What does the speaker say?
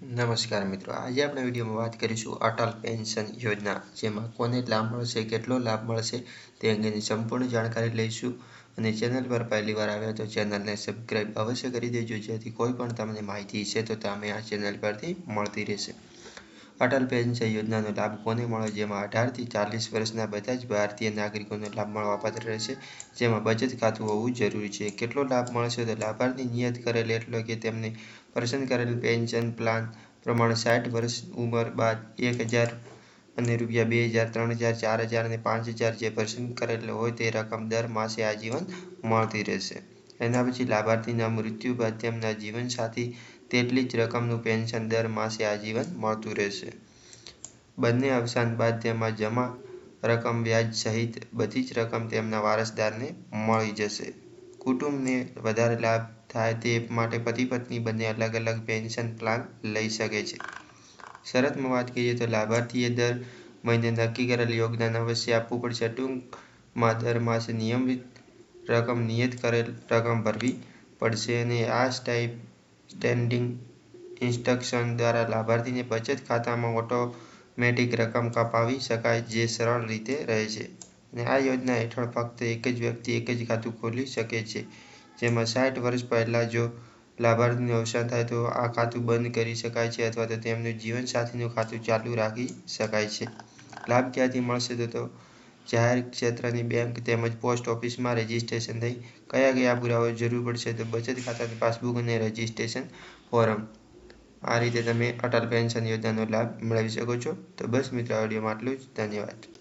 નમસ્કાર મિત્રો, આજે આપણે વિડીયોમાં વાત કરીશું અટલ પેન્શન યોજના, જેમાં કોને લાભ મળશે, કેટલો લાભ મળશે તે અંગેની સંપૂર્ણ જાણકારી લઈશું. અને ચેનલ પર પહેલી વાર આવ્યા તો ચેનલને સબસ્ક્રાઈબ અવશ્ય કરી દેજો, જેથી કોઈ પણ તમને માહિતી છે તો તમે આ ચેનલ પરથી મળતી રહેશે. અટલ પેન્શન યોજનાનો લાભ કોને મળે? જેમાં અઢારથી ચાલીસ વર્ષના બધા જ ભારતીય નાગરિકોનો લાભ મળવાપાત્ર રહેશે. જેમાં બચત ખાતું હોવું જરૂરી છે. કેટલો લાભ મળશે તો લાભાર્થી નિયત કરેલ એટલો કે તેમને પસંદ કરેલ પેન્શન પ્લાન પ્રમાણે સાઠ વર્ષ ઉંમર બાદ એક હજાર અને રૂપિયા બે હજાર, ત્રણ હજાર, ચાર હજાર અને પાંચ હજાર જે પસંદ કરેલ હોય તે રકમ દર માસે આજીવન મળતી રહેશે. એના પછી લાભાર્થીના મૃત્યુ બાદ તેમના જીવનસાથી તેટલી જ રકમનું પેન્શન દર માસે આજીવન મળતું રહેશે. બંને અવસાન બાદ તેમાં જમા રકમ વ્યાજ સહિત બધી જ રકમ તેમના વારસદારને મળી જશે. કુટુંબને વધારે લાભ થાય તે માટે પતિ પત્ની બંને અલગ અલગ પેન્શન પ્લાન લઈ શકે છે. શરતમાં વાત કરીએ તો લાભાર્થીએ દર મહિને નક્કી કરેલ યોગદાન અવશ્ય આપવું પડશે. ટૂંકમાં દર માસે નિયમિત રકમ, નિયત કરેલ રકમ ભરવી પડશે અને આ સ્ટાઇપ સ્ટેન્ડિંગ ઇન્સ્ટ્રક્શન દ્વારા લાભાર્થીને બચત ખાતામાં ઓટોમેટિક રકમ કપાવી શકાય જે સરળ રીતે રહે છે. અને આ યોજના હેઠળ ફક્ત એક જ વ્યક્તિ એક જ ખાતું ખોલી શકે છે. જેમાં સાઠ વર્ષ પહેલાં જો લાભાર્થીનું અવસાન થાય તો આ ખાતું બંધ કરી શકાય છે અથવા તો તેમનું જીવનસાથીનું ખાતું ચાલુ રાખી શકાય છે. લાભ ક્યાંથી મળશે તો જાહેર ક્ષેત્રની બેંક તેમજ પોસ્ટ ઓફિસમાં રજીસ્ટ્રેશન થઈ. કયા કયા પુરાવા જરૂર પડશે તો બચત ખાતાની પાસબુક અને રજીસ્ટ્રેશન ફોરમ. આ રીતે તમે અટલ પેન્શન યોજનાનો લાભ મેળવી શકો છો. તો બસ મિત્રો, આ વિડીયોમાં આટલું જ. ધન્યવાદ.